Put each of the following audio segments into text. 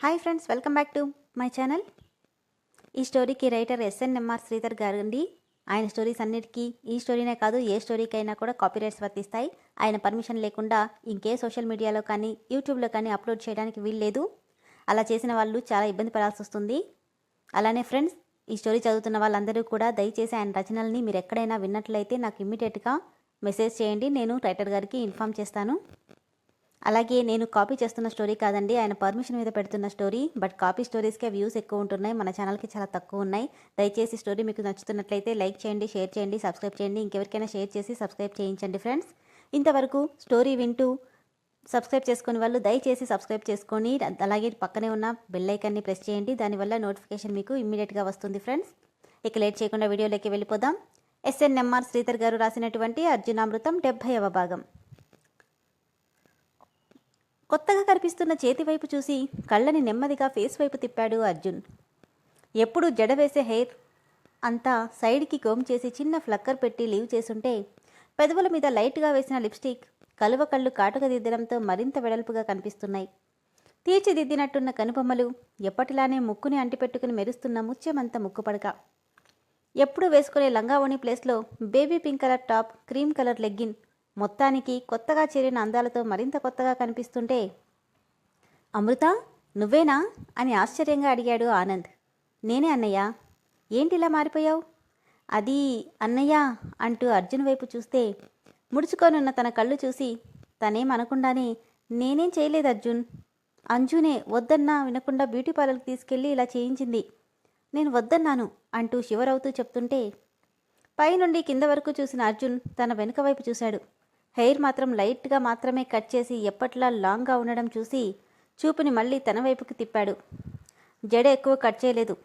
Hi friends welcome back to my channel ఈ స్టోరీకి writer SNMR Sridhar గారు అండి ఆయన స్టోరీస్ అన్నిటికీ ఈ స్టోరీనే కాదు ఏ స్టోరీకైనా కూడా కాపీరైట్స్ వర్తిస్తాయి. ఆయన పర్మిషన్ లేకుండా ఇంకే సోషల్ మీడియాలో కానీ యూట్యూబ్లో కానీ అప్లోడ్ చేయడానికి వీల్లేదు. అలా చేసిన వాళ్ళు చాలా ఇబ్బంది పడాల్సి వస్తుంది. అలానే ఫ్రెండ్స్ ఈ స్టోరీ చదువుతున్న వాళ్ళందరూ కూడా దయచేసి ఆయన రచనల్ని మీరు ఎక్కడైనా విన్నట్లయితే నాకు ఇమ్మీడియట్గా మెసేజ్ చేయండి. నేను రైటర్ గారికి ఇన్ఫామ్ చేస్తాను. అలాగే నేను కాపీ చేస్తున్న స్టోరీ కాదండి ఆయన పర్మిషన్ మీద పెడుతున్న స్టోరీ బట్ కాపీ స్టోరీస్కే వ్యూస్ ఎక్కువ ఉంటున్నాయి మన ఛానల్కి చాలా తక్కువ ఉన్నాయి. దయచేసి స్టోరీ మీకు నచ్చుతున్నట్లయితే లైక్ చేయండి షేర్ చేయండి సబ్స్క్రైబ్ చేయండి ఇంకెవరికైనా షేర్ చేసి సబ్స్క్రైబ్ చేయించండి ఫ్రెండ్స్. ఇంతవరకు స్టోరీ వింటూ సబ్స్క్రైబ్ చేసుకునే వాళ్ళు దయచేసి సబ్స్క్రైబ్ చేసుకొని అలాగే పక్కనే ఉన్న బెల్ ఐకాన్ని ప్రెస్ చేయండి దానివల్ల నోటిఫికేషన్ మీకు ఇమ్మీడియట్గా వస్తుంది ఫ్రెండ్స్. ఇక లేట్ చేయకుండా వీడియోలోకి వెళ్ళిపోదాం. ఎస్ఎన్ఎంఆర్ శ్రీధర్ గారు రాసినటువంటి అర్జునామృతం డెబ్భైవ భాగం. కొత్తగా కనిపిస్తున్న చేతి వైపు చూసి కళ్ళని నెమ్మదిగా ఫేస్ వైపు తిప్పాడు అర్జున్. ఎప్పుడు జడ వేసే హెయిర్ అంతా సైడ్కి కోమ్ చేసి చిన్న ఫ్లక్కర్ పెట్టి లీవ్ చేసుంటే పెదవుల మీద లైట్గా వేసిన లిప్స్టిక్ కలువ కళ్ళు కాటుక దిద్దడంతో మరింత వెడల్పుగా కనిపిస్తున్నాయి. తీర్చిదిద్దినట్టున్న కనుబొమ్మలు ఎప్పటిలానే ముక్కుని అంటిపెట్టుకుని మెరుస్తున్న ముత్యమంత ముక్కుపడక. ఎప్పుడు వేసుకునే లంగావోణి ప్లేస్లో baby pink colour top cream colour legging మొత్తానికి కొత్తగా చేరిన అందాలతో మరింత కొత్తగా కనిపిస్తుంటే అమృత నువ్వేనా? అని ఆశ్చర్యంగా అడిగాడు ఆనంద్. నేనే అన్నయ్య. ఏంటిలా మారిపోయావు? అది అన్నయ్య అంటూ అర్జున్ వైపు చూస్తే ముడుచుకొనున్న తన కళ్ళు చూసి తనేం అనకుండానే నేనేం చేయలేదు అర్జున్. అంజునే వద్దన్నా వినకుండా బ్యూటీ పార్లర్కి తీసుకెళ్ళి ఇలా చేయించింది. నేను వద్దన్నాను అంటూ శివరవుతూ చెప్తుంటే పైనుండి కింద వరకు చూసిన అర్జున్ తన వెనుక వైపు చూశాడు. హెయిర్ మాత్రం లైట్గా మాత్రమే కట్ చేసి ఎప్పట్లా లాంగ్గా ఉండడం చూసి చూపుని మళ్ళీ తన వైపుకి తిప్పాడు. జడ ఎక్కువ కట్ చేయలేదు.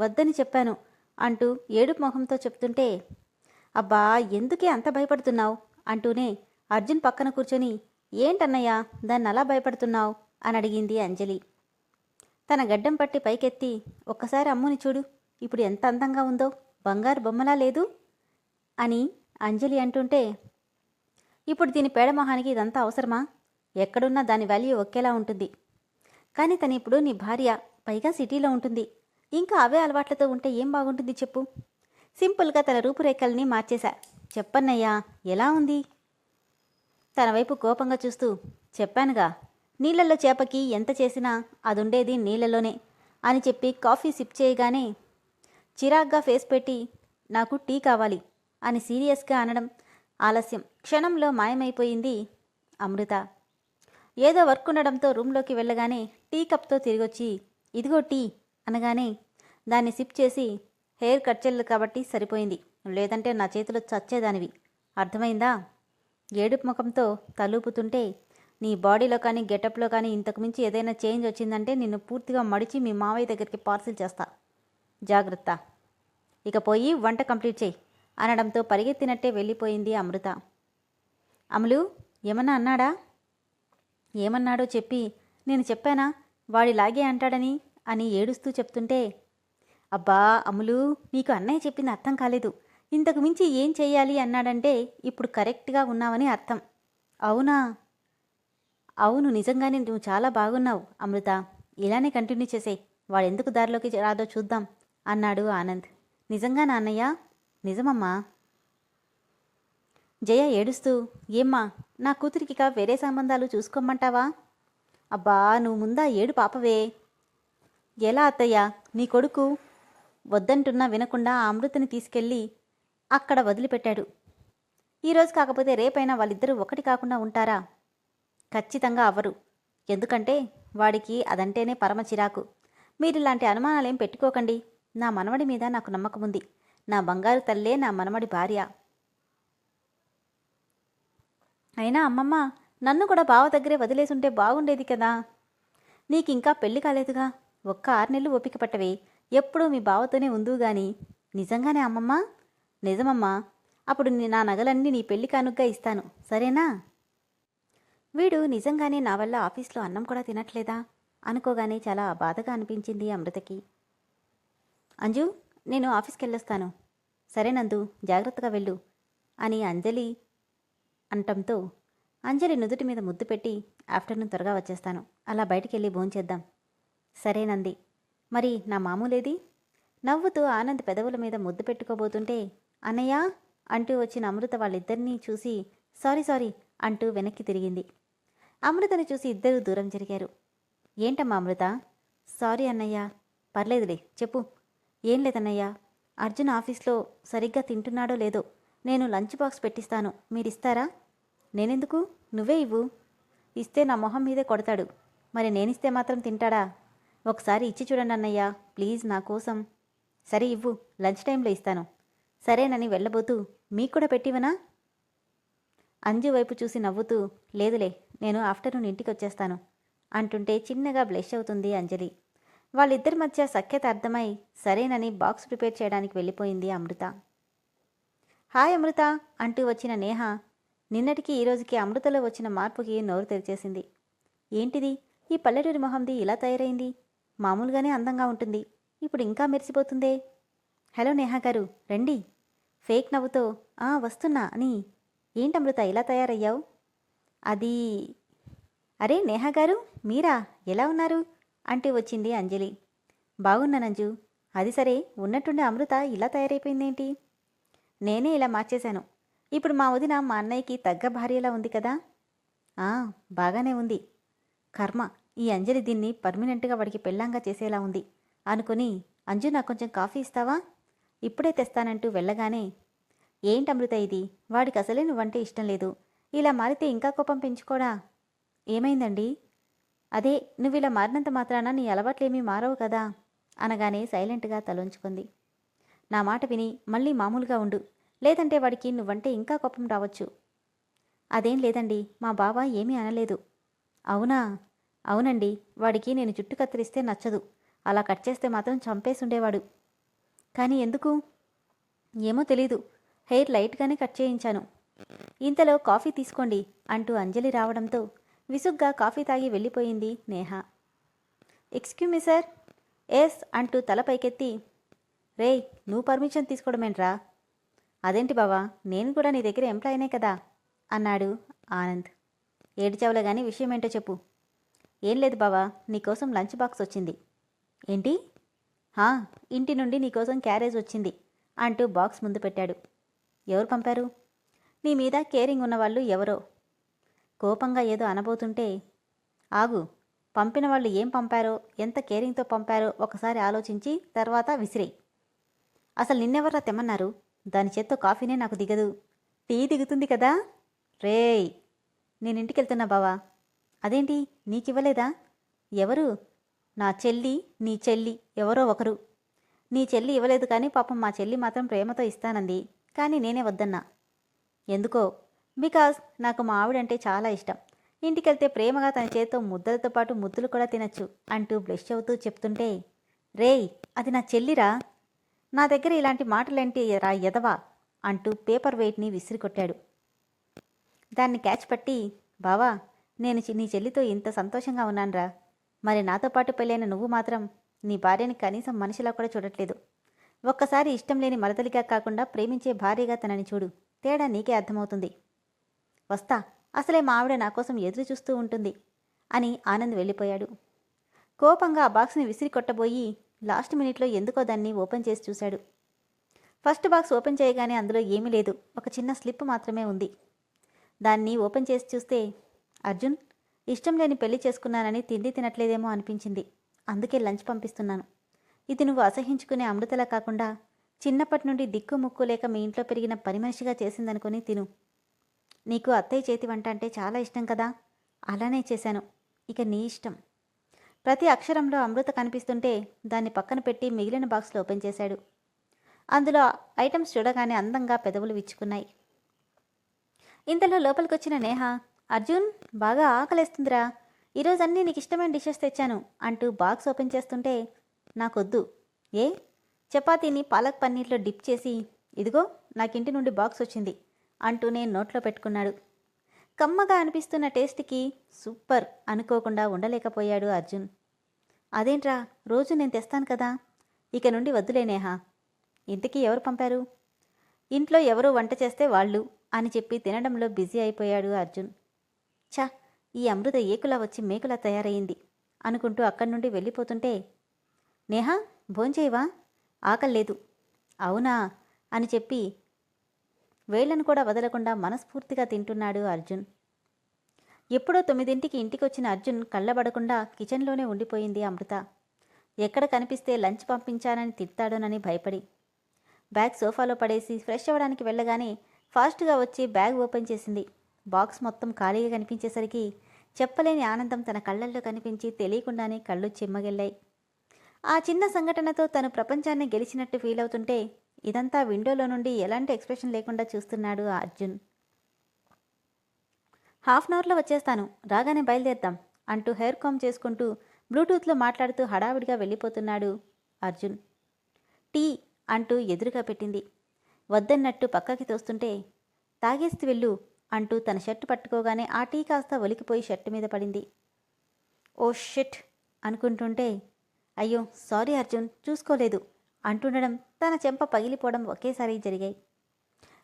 వద్దని చెప్పాను అంటూ ఏడుపు మొహంతో చెప్తుంటే అబ్బా ఎందుకే అంత భయపడుతున్నావు? అంటూనే అర్జున్ పక్కన కూర్చొని ఏంటన్నయ్యా దాన్ని అలా భయపడుతున్నావు? అని అడిగింది అంజలి. తన గడ్డం పట్టి పైకెత్తి ఒక్కసారి అమ్ముని చూడు ఇప్పుడు ఎంత అందంగా ఉందో బంగారు బొమ్మలా లేదు? అని అంజలి అంటుంటే ఇప్పుడు దీని పేడమొహానికి ఇదంతా అవసరమా? ఎక్కడున్నా దాని వాల్యూ ఒకేలా ఉంటుంది. కానీ తను ఇప్పుడు నీ భార్య పైగా సిటీలో ఉంటుంది. ఇంకా అవే అలవాట్లతో ఉంటే ఏం బాగుంటుంది చెప్పు. సింపుల్గా తన రూపురేఖల్ని మార్చేశా. చెప్పన్నయ్యా ఎలా ఉంది? తన వైపు కోపంగా చూస్తూ చెప్పానుగా నీళ్ళల్లో చేపకి ఎంత చేసినా అదుండేది నీళ్ళలోనే అని చెప్పి కాఫీ సిప్ చేయగానే చిరాగ్గా ఫేస్ పెట్టి నాకు టీ కావాలి అని సీరియస్గా అనడం ఆలస్యం. క్షణంలో మాయమైపోయింది అమృత. ఏదో వర్క్ ఉండడంతో రూమ్లోకి వెళ్ళగానే టీ కప్తో తిరిగొచ్చి ఇదిగో టీ అనగానే దాన్ని సిప్ చేసి హెయిర్ కట్ చెల్లు కాబట్టి సరిపోయింది. లేదంటే నా చేతిలో చచ్చేదానివి. అర్థమైందా? ఏడుపు ముఖంతో తలుపుతుంటే నీ బాడీలో కానీ గెటప్లో కానీ ఇంతకు మించి ఏదైనా చేంజ్ వచ్చిందంటే నిన్ను పూర్తిగా మడిచి మీ మావయ్య దగ్గరికి పార్సిల్ చేస్తా. జాగ్రత్త. ఇక పోయి వంట కంప్లీట్ చేయి. అనడంతో పరిగెత్తినట్టే వెళ్ళిపోయింది అమృత. అమలు ఏమన్నా అన్నాడా? ఏమన్నాడో చెప్పి నేను చెప్పానా? వాడిలాగే అంటాడని అని ఏడుస్తూ చెప్తుంటే అబ్బా అమలు నీకు అన్నయ్య చెప్పింది అర్థం కాలేదు. ఇంతకు మించి ఏం చెయ్యాలి అన్నాడంటే ఇప్పుడు కరెక్ట్గా ఉన్నావని అర్థం. అవునా? అవును నిజంగానే నువ్వు చాలా బాగున్నావు అమృత. ఇలానే కంటిన్యూ చేసేయ్. వాడెందుకు దారిలోకి రాదో చూద్దాం అన్నాడు ఆనంద్. నిజంగా నాన్నయ్య? నిజమమ్మా. జయ ఏడుస్తూ ఏమ్మా నా కూతురికిక వేరే సంబంధాలు చూసుకోమంటావా? అబ్బా నువ్వు ముందా ఏడు పాపవే. ఎలా అత్తయ్య నీ కొడుకు? వద్దంటున్నా వినకుండా ఆ అమృతని తీసుకెళ్ళి అక్కడ వదిలిపెట్టాడు. ఈరోజు కాకపోతే రేపైనా వాళ్ళిద్దరూ ఒకటి కాకుండా ఉంటారా? ఖచ్చితంగా అవ్వరు. ఎందుకంటే వాడికి అదంటేనే పరమ చిరాకు. మీరిలాంటి అనుమానాలేం పెట్టుకోకండి. నా మనవడి మీద నాకు నమ్మకం ఉంది నా బంగారు తల్లే నా మనమడి భార్య. అయినా అమ్మమ్మ నన్ను కూడా బావ దగ్గరే వదిలేసుంటే బాగుండేది కదా. నీకింకా పెళ్ళి కాలేదుగా? ఒక్క ఆరు నెలలు ఓపిక పట్టవే. ఎప్పుడూ మీ బావతోనే ఉందు గాని. నిజంగానే అమ్మమ్మ? నిజమమ్మా. అప్పుడు నీ- నా నగలన్నీ నీ పెళ్ళి కానుగ్గా ఇస్తాను. సరేనా? వీడు నిజంగానే నా వల్ల ఆఫీస్లో అన్నం కూడా తినట్లేదా? అనుకోగానే చాలా బాధగా అనిపించింది అమృతకి. అంజు? నేను ఆఫీస్కి వెళ్ళొస్తాను సరే నందు జాగ్రత్తగా వెళ్ళు అని అంజలి అంటంతో అంజలి నుదుటి మీద ముద్దు పెట్టి ఆఫ్టర్నూన్ త్వరగా వచ్చేస్తాను. అలా బయటికి వెళ్ళి భోంచేద్దాం సరేనంది మరి నా మామూలేది? నవ్వుతూ ఆనంద్ పెదవుల మీద ముద్దు పెట్టుకోబోతుంటే అన్నయ్య అంటూ వచ్చిన అమృత వాళ్ళిద్దరినీ చూసి సారీ సారీ అంటూ వెనక్కి తిరిగింది. అమృతని చూసి ఇద్దరూ దూరం జరిగారు. ఏంటమ్మా అమృత? సారీ అన్నయ్య. పర్లేదులే చెప్పు. ఏం లేదన్నయ్యా. అర్జున్ ఆఫీస్లో సరిగ్గా తింటున్నాడో లేదో నేను లంచ్ బాక్స్ పెట్టిస్తాను. మీరిస్తారా? నేనెందుకు? నువ్వే ఇవ్వు. ఇస్తే నా మొహం మీదే కొడతాడు. మరి నేనిస్తే మాత్రం తింటాడా? ఒకసారి ఇచ్చి చూడండి అన్నయ్య. ప్లీజ్ నా కోసం. సరే ఇవ్వు. లంచ్ టైంలో ఇస్తాను. సరేనని వెళ్ళబోతూ మీకు కూడా పెట్టివనా అంజు వైపు చూసి నవ్వుతూ లేదులే నేను ఆఫ్టర్నూన్ ఇంటికి వచ్చేస్తాను అంటుంటే చిన్నగా బ్లెష్ అవుతుంది అంజలి. వాళ్ళిద్దరి మధ్య సఖ్యత అర్థమై సరేనని బాక్స్ ప్రిపేర్ చేయడానికి వెళ్ళిపోయింది అమృత. హాయ్ అమృత అంటూ వచ్చిన నేహ నిన్నటికి ఈ రోజుకి అమృతలో వచ్చిన మార్పుకి నోరు తెరిచేసింది. ఏంటిది? ఈ పల్లెటూరి మొహంది ఇలా తయారైంది? మామూలుగానే అందంగా ఉంటుంది. ఇప్పుడు ఇంకా మెరిసిపోతుందే? హలో నేహా గారు రండి. ఫేక్ నవ్వుతో ఆ వస్తున్నా అని ఏంటమృత ఇలా తయారయ్యావు? అది అరే నేహా గారు మీరా? ఎలా ఉన్నారు? అంటూ వచ్చింది అంజలి. బాగున్నానంజు అది సరే ఉన్నట్టుండి అమృత ఇలా తయారైపోయిందేంటి? నేనే ఇలా మార్చేశాను. ఇప్పుడు మా వదిన మా అన్నయ్యకి తగ్గ భార్యలా ఉంది కదా? ఆ బాగానే ఉంది. కర్మ ఈ అంజలి దీన్ని పర్మనెంట్గా వాడికి పెళ్ళంగా చేసేలా ఉంది అనుకుని అంజు నాకు కొంచెం కాఫీ ఇస్తావా? ఇప్పుడే తెస్తానంటూ వెళ్ళగానే ఏంటి అమృత ఇది? వాడికి అసలే నువ్వంటే ఇష్టం లేదు. ఇలా మారితే ఇంకా కోపం పెంచుకోడా? ఏమైందండి? అదే నువ్వు ఇలా మారినంత మాత్రాన నీ అలవాట్లేమీ మారవు కదా? అనగానే సైలెంట్గా తలొంచుకుంది. నా మాట విని మళ్ళీ మామూలుగా ఉండు. లేదంటే వాడికి నువ్వంటే ఇంకా కోపం రావచ్చు. అదేం లేదండి మా బావ ఏమీ అనలేదు. అవునా? అవునండి వాడికి నేను జుట్టు కత్తిరిస్తే నచ్చదు. అలా కట్ చేస్తే మాత్రం చంపేసి ఉండేవాడు కానీ ఎందుకు? ఏమో తెలీదు. హెయిర్ లైట్గానే కట్ చేయించాను. ఇంతలో కాఫీ తీసుకోండి అంటూ అంజలి రావడంతో విసుగ్గా కాఫీ తాగి వెళ్ళిపోయింది Neha. Excuse me sir yes అంటూ తల పైకెత్తి రేయ్ నువ్వు పర్మిషన్ తీసుకోవడమేంట్రా? అదేంటి బావా నేను కూడా నీ దగ్గర ఎంప్లాయీనే కదా అన్నాడు ఆనంద్. ఏడిచావులే గాని విషయం ఏంటో చెప్పు. ఏం లేదు బావా నీకోసం లంచ్ బాక్స్ వచ్చింది. ఏంటి? హా ఇంటి నుండి నీకోసం క్యారేజ్ వచ్చింది అంటూ బాక్స్ ముందు పెట్టాడు. ఎవరు పంపారు? నీ మీద కేరింగ్ ఉన్నవాళ్ళు ఎవరో కోపంగా ఏదో అనబోతుంటే ఆగు పంపిన వాళ్ళు ఏం పంపారో ఎంత కేరింగ్తో పంపారో ఒకసారి ఆలోచించి తర్వాత విసిరే. అసలు నిన్నెవర్రా తెమ్మన్నారు? దాని చేత్తో కాఫీనే నాకు దిగదు. టీ దిగుతుంది కదా? రేయ్ నేను ఇంటికి వెళ్తున్నా బావా. అదేంటి నీకివ్వలేదా? ఎవరు? నా చెల్లి నీ చెల్లి ఎవరో ఒకరు. నీ చెల్లి ఇవ్వలేదు కానీ పాపం మా చెల్లి మాత్రం ప్రేమతో ఇస్తానంది. కానీ నేనే వద్దన్నా. ఎందుకో బికాజ్ నాకు మా ఆవిడంటే చాలా ఇష్టం. ఇంటికెళ్తే ప్రేమగా తన చేతితో ముద్దలతో పాటు ముద్దులు కూడా తినచ్చు అంటూ బ్లష్ అవుతూ చెప్తుంటే రేయ్ అది నా చెల్లిరా. నా దగ్గర ఇలాంటి మాటలేంటి రా ఎదవా అంటూ పేపర్ వెయిట్ని విసిరికొట్టాడు. దాన్ని క్యాచ్ పట్టి బావా నేను నీ చెల్లితో ఇంత సంతోషంగా ఉన్నానురా. మరి నాతో పాటు పెళ్ళైన నువ్వు మాత్రం నీ భార్యని కనీసం మనిషిలా కూడా చూడట్లేదు. ఒక్కసారి ఇష్టం లేని మరదలిగా కాకుండా ప్రేమించే భార్యగా తనని చూడు. తేడా నీకే అర్థమవుతుంది. వస్తా అసలే మా ఆవిడ నా కోసం ఎదురు చూస్తూ ఉంటుంది అని ఆనంద్ వెళ్ళిపోయాడు. కోపంగా ఆ బాక్స్ని విసిరి కొట్టబోయి లాస్ట్ మినిట్లో ఎందుకో దాన్ని ఓపెన్ చేసి చూశాడు. ఫస్ట్ బాక్స్ ఓపెన్ చేయగానే అందులో ఏమీ లేదు ఒక చిన్న స్లిప్ మాత్రమే ఉంది. దాన్ని ఓపెన్ చేసి చూస్తే అర్జున్ ఇష్టం లేని పెళ్ళి చేసుకున్నానని తిండి తినట్లేదేమో అనిపించింది అందుకే లంచ్ పంపిస్తున్నాను. ఇది నువ్వు అసహించుకునే అమృతలా కాకుండా చిన్నప్పటి నుండి దిక్కు ముక్కు లేక మీ ఇంట్లో పెరిగిన పని మనిషిగా చేసిందనుకుని తిను. నీకు అత్తయ్య చేతి వంట అంటే చాలా ఇష్టం కదా? అలానే చేశాను. ఇక నీ ఇష్టం. ప్రతి అక్షరంలో అమృత కనిపిస్తుంటే దాన్ని పక్కన పెట్టి మిగిలిన బాక్స్లో ఓపెన్ చేశాడు. అందులో ఐటమ్స్ చూడగానే అందంగా పెదవులు విచ్చుకున్నాయి. ఇంతలో లోపలికొచ్చిన నేహ అర్జున్ బాగా ఆకలేస్తుందిరా. ఈరోజు అన్నీ నీకు ఇష్టమైన డిషెస్ తెచ్చాను అంటూ బాక్స్ ఓపెన్ చేస్తుంటే నాకొద్దు. ఏ? చపాతీని పాలక్ పన్నీర్లో డిప్ చేసి ఇదిగో నాకింటి నుండి బాక్స్ వచ్చింది. అంటూనే నోట్లో పెట్టుకున్నాడు. కమ్మగా అనిపిస్తున్న టేస్ట్కి సూపర్ అనుకోకుండా ఉండలేకపోయాడు అర్జున్. అదేంట్రా రోజు నేను తెస్తాను కదా? ఇక నుండి వద్దులే నేహా. ఇంతకీ ఎవరు పంపారు? ఇంట్లో ఎవరు వంట చేస్తే వాళ్ళు అని చెప్పి తినడంలో బిజీ అయిపోయాడు అర్జున్. ఛా ఈ అమృత ఏకులా వచ్చి మేకులా తయారయ్యింది అనుకుంటూ అక్కడి నుండి వెళ్ళిపోతుంటే నేహా భోంచేయవా? ఆకలేదు అవునా? అని చెప్పి వేళ్ళను కూడా వదలకుండా మనస్ఫూర్తిగా తింటున్నాడు అర్జున్. ఎప్పుడో తొమ్మిదింటికి ఇంటికొచ్చిన అర్జున్ కళ్ళబడకుండా కిచెన్లోనే ఉండిపోయింది అమృత. ఎక్కడ కనిపిస్తే లంచ్ పంపించానని తిడతాడోనని భయపడి. బ్యాగ్ సోఫాలో పడేసి ఫ్రెష్ అవ్వడానికి వెళ్ళగానే ఫాస్ట్గా వచ్చి బ్యాగ్ ఓపెన్ చేసింది. బాక్స్ మొత్తం ఖాళీగా కనిపించేసరికి చెప్పలేని ఆనందం తన కళ్ళల్లో కనిపించి తెలియకుండానే కళ్ళు చిమ్మగిల్లాయి ఆ చిన్న సంఘటనతో తను ప్రపంచాన్ని గెలిచినట్టు ఫీల్ అవుతుంటే ఇదంతా విండోలో నుండి ఎలాంటి ఎక్స్ప్రెషన్ లేకుండా చూస్తున్నాడు ఆ అర్జున్. హాఫ్ అన్ అవర్లో వచ్చేస్తాను. రాగానే బయలుదేరుతాం అంటూ హెయిర్ కామ్ చేసుకుంటూ బ్లూటూత్లో మాట్లాడుతూ హడావిడిగా వెళ్ళిపోతున్నాడు అర్జున్. టీ అంటూ ఎదురుగా పెట్టింది. వద్దన్నట్టు పక్కకి తోస్తుంటే తాగేసి వెళ్ళు అంటూ తన షర్ట్ పట్టుకోగానే ఆ టీ కాస్త ఒలికిపోయి షర్టు మీద పడింది. ఓ షిట్ అనుకుంటుంటే అయ్యో సారీ అర్జున్ చూసుకోలేదు అంటుండడం తన చెంప పగిలిపోవడం ఒకేసారి జరిగాయి.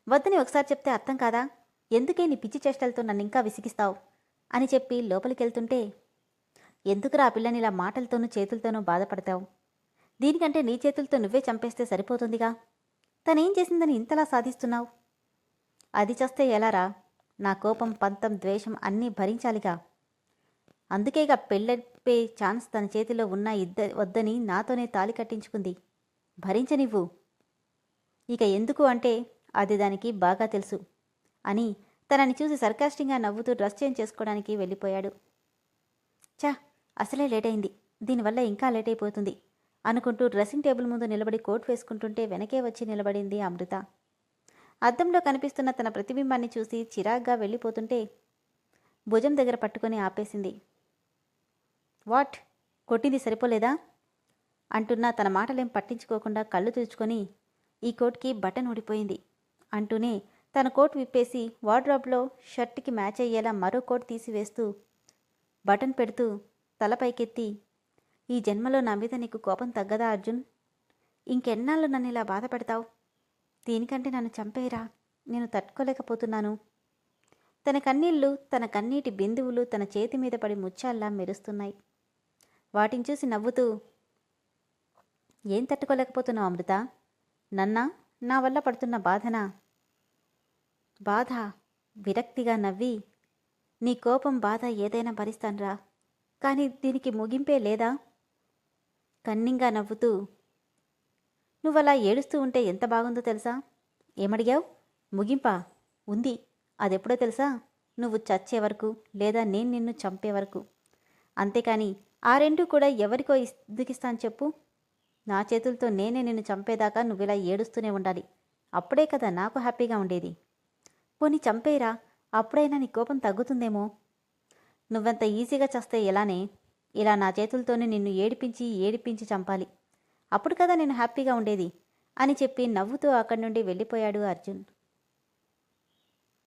వద్దని ఒకసారి చెప్తే అర్థం కాదా? ఎందుకే నీ పిచ్చి చేష్టలతో నన్ను ఇంకా విసిగిస్తావు? అని చెప్పి లోపలికెళ్తుంటే ఎందుకురా ఆ పిల్లని ఇలా మాటలతోనూ చేతులతోనూ బాధపడతావు? దీనికంటే నీ చేతులతో నువ్వే చంపేస్తే సరిపోతుందిగా? తనేం చేసిందని ఇంతలా సాధిస్తున్నావు? అది చస్తే ఎలారా? నా కోపం పంతం ద్వేషం అన్నీ భరించాలిగా. అందుకేగా పెళ్ళప్పే ఛాన్స్ తన చేతిలో ఉన్న ఇద్ద వద్దని నాతోనే తాలి కట్టించుకుంది. భరించనివ్వు. ఇక ఎందుకు అంటే అది దానికి బాగా తెలుసు అని తనని చూసి సర్కాస్టింగ్గా నవ్వుతూ డ్రెస్ చేంజ్ చేసుకోవడానికి వెళ్ళిపోయాడు. చా అసలే లేట్ అయింది దీనివల్ల ఇంకా లేట్ అయిపోతుంది అనుకుంటూ డ్రెస్సింగ్ టేబుల్ ముందు నిలబడి కోట్ వేసుకుంటుంటే వెనకే వచ్చి నిలబడింది అమృత. అద్దంలో కనిపిస్తున్న తన ప్రతిబింబాన్ని చూసి చిరాగ్గా వెళ్ళిపోతుంటే భుజం దగ్గర పట్టుకొని ఆపేసింది. వాట్? కొట్టింది సరిపోలేదా? అంటున్నా తన మాటలేం పట్టించుకోకుండా కళ్ళు తుడుచుకొని ఈ కోట్కి బటన్ ఊడిపోయింది. అంటూనే తన కోట్ విప్పేసి వార్డ్రాబ్లో షర్ట్కి మ్యాచ్ అయ్యేలా మరో కోట్ తీసివేస్తూ బటన్ పెడుతూ తలపైకెత్తి ఈ జన్మలో నా మీద నీకు కోపం తగ్గదా అర్జున్? ఇంకెన్నాళ్ళు నన్ను ఇలా బాధ పెడతావు దీనికంటే నన్ను చంపేరా నేను తట్టుకోలేకపోతున్నాను. తన కన్నీళ్ళు తన కన్నీటి బిందువులు తన చేతి మీద పడి ముచ్చాల్లా మెరుస్తున్నాయి. వాటిని చూసి నవ్వుతూ ఏం తట్టుకోలేకపోతున్నావు అమృత? నన్నా నా వల్ల పడుతున్న బాధనా? బాధ విరక్తిగా నవ్వి నీ కోపం బాధ ఏదైనా భరిస్తాన్రా కానీ దీనికి ముగింపే లేదా? కన్నింగా నవ్వుతూ నువ్వలా ఏడుస్తూ ఉంటే ఎంత బాగుందో తెలుసా? ఏమడిగావు? ముగింపా? ఉంది. అదెప్పుడో తెలుసా? నువ్వు చచ్చే వరకు లేదా నేను నిన్ను చంపే వరకు. అంతేకాని ఆ రెండు కూడా ఎవరికో ఇస్తాను చెప్పు? నా చేతులతో నేనే నిన్ను చంపేదాకా నువ్వు ఇలా ఏడుస్తూనే ఉండాలి. అప్పుడే కదా నాకు హ్యాపీగా ఉండేది. పోనీ చంపేరా అప్పుడైనా నీ కోపం తగ్గుతుందేమో? నువ్వెంత ఈజీగా చస్తే ఎలానే? ఇలా నా చేతులతోనే నిన్ను ఏడిపించి ఏడిపించి చంపాలి. అప్పుడు కదా నేను హ్యాపీగా ఉండేది అని చెప్పి నవ్వుతూ అక్కడి నుండి వెళ్ళిపోయాడు అర్జున్.